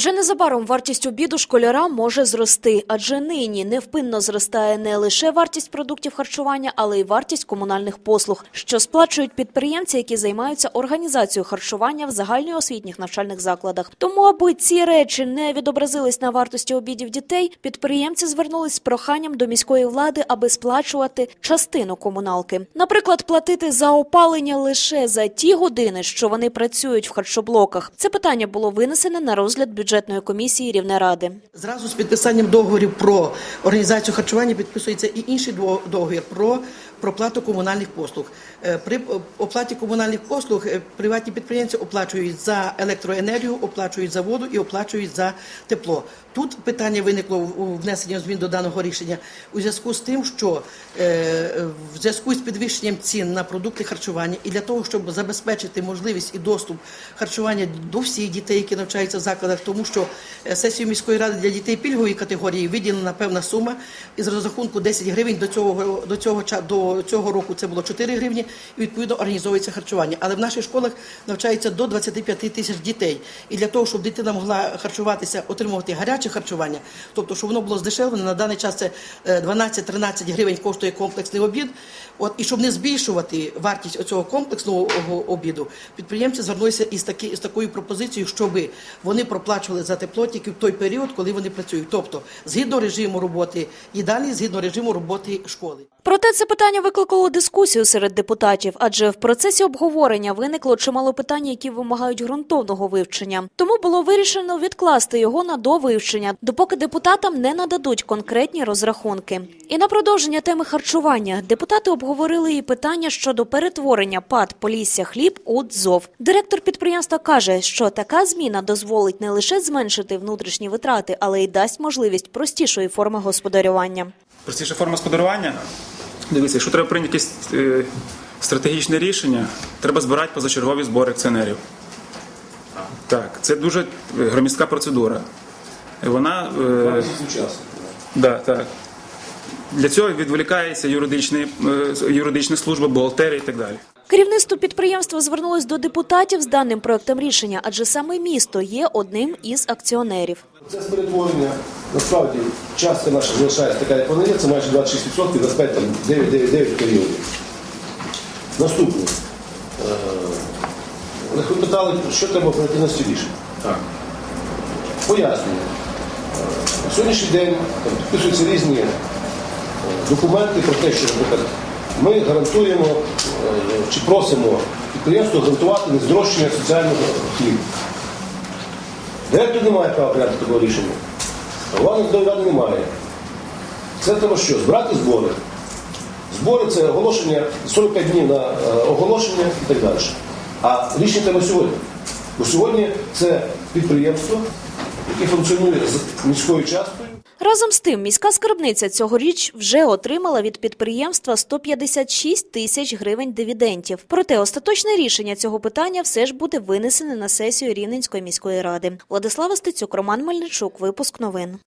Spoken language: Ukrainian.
Вже незабаром вартість обіду школяра може зрости, адже нині невпинно зростає не лише вартість продуктів харчування, але й вартість комунальних послуг, що сплачують підприємці, які займаються організацією харчування в загальноосвітніх навчальних закладах. Тому, аби ці речі не відобразились на вартості обідів дітей, підприємці звернулись з проханням до міської влади, аби сплачувати частину комуналки. Наприклад, платити за опалення лише за ті години, що вони працюють в харчоблоках. Це питання було винесене на розгляд бюджетної комісії Рівнеради. Зразу з підписанням договорів про організацію харчування підписується і інший договір про проплату комунальних послуг. Е, При оплаті комунальних послуг е, приватні підприємці оплачують за електроенергію, оплачують за воду і оплачують за тепло. Тут питання виникло у внесенні змін до даного рішення у зв'язку з тим, що е, в зв'язку з підвищенням цін на продукти харчування і для того, щоб забезпечити можливість і доступ харчування до всіх дітей, які навчаються в закладах, тому що е, сесією міської ради для дітей пільгової категорії виділена певна сума із розрахунку 10 гривень до цього до цього до цього року це було 4 гривні, і відповідно організовується харчування. Але в наших школах навчається до 25 тисяч дітей. І для того, щоб дитина могла харчуватися, отримувати гаряче харчування, тобто, щоб воно було здешевлене, на даний час це е, 12-13 гривень коштує комплексний обід. От і щоб не збільшувати вартість оцього комплексного обіду, підприємці звернулися із такі із такою пропозицією, щоб вони проплачували за тепло тільки в той період, коли вони працюють, тобто згідно режиму роботи їдальні, згідно режиму роботи школи. Проте це питання викликало дискусію серед депутатів, адже в процесі обговорення виникло чимало питань, які вимагають ґрунтовного вивчення. Тому було вирішено відкласти його на довивчення, допоки депутатам не нададуть конкретні розрахунки. І на продовження теми харчування депутати обговорили і питання щодо перетворення ПАД Полісся хліб у ДЗОВ. Директор підприємства каже, що така зміна дозволить не лише зменшити внутрішні витрати, але й дасть можливість простішої форми господарювання. Простіша форма господарювання. Дивіться, якщо треба прийняти якесь е, стратегічне рішення, треба збирати позачергові збори акціонерів. Так, це дуже е, громіздка процедура. Вона е, да, так. для цього відволікається юридичний, е, юридична служба, бухгалтерія і так далі. Керівництво підприємства звернулось до депутатів з даним проектом рішення, адже саме місто є одним із акціонерів. Це перетворення, насправді, частка наша залишається така, як вона є, це майже 26%, 25, там, 9,99 періодів. Наступне. Е, Ви питали, що треба оперативності рішення. Так. Пояснюю. Е, На сьогоднішній день підписуються різні е, документи про те, що, наприклад, ми гарантуємо е, чи просимо підприємство гарантувати нездорожчання соціального хлібу. Директор не має права прийняти такого рішення. Голова до ради немає. Це треба що? Збирати збори. Збори це оголошення 45 днів на е, оголошення і так далі. А рішення треба сьогодні. Бо сьогодні це підприємство, яке функціонує з міською часткою. Разом з тим, міська скарбниця цьогоріч вже отримала від підприємства 156 тисяч гривень дивідендів. Проте остаточне рішення цього питання все ж буде винесене на сесію Рівненської міської ради. Владислава Стецюк, Роман Мельничук, випуск новин.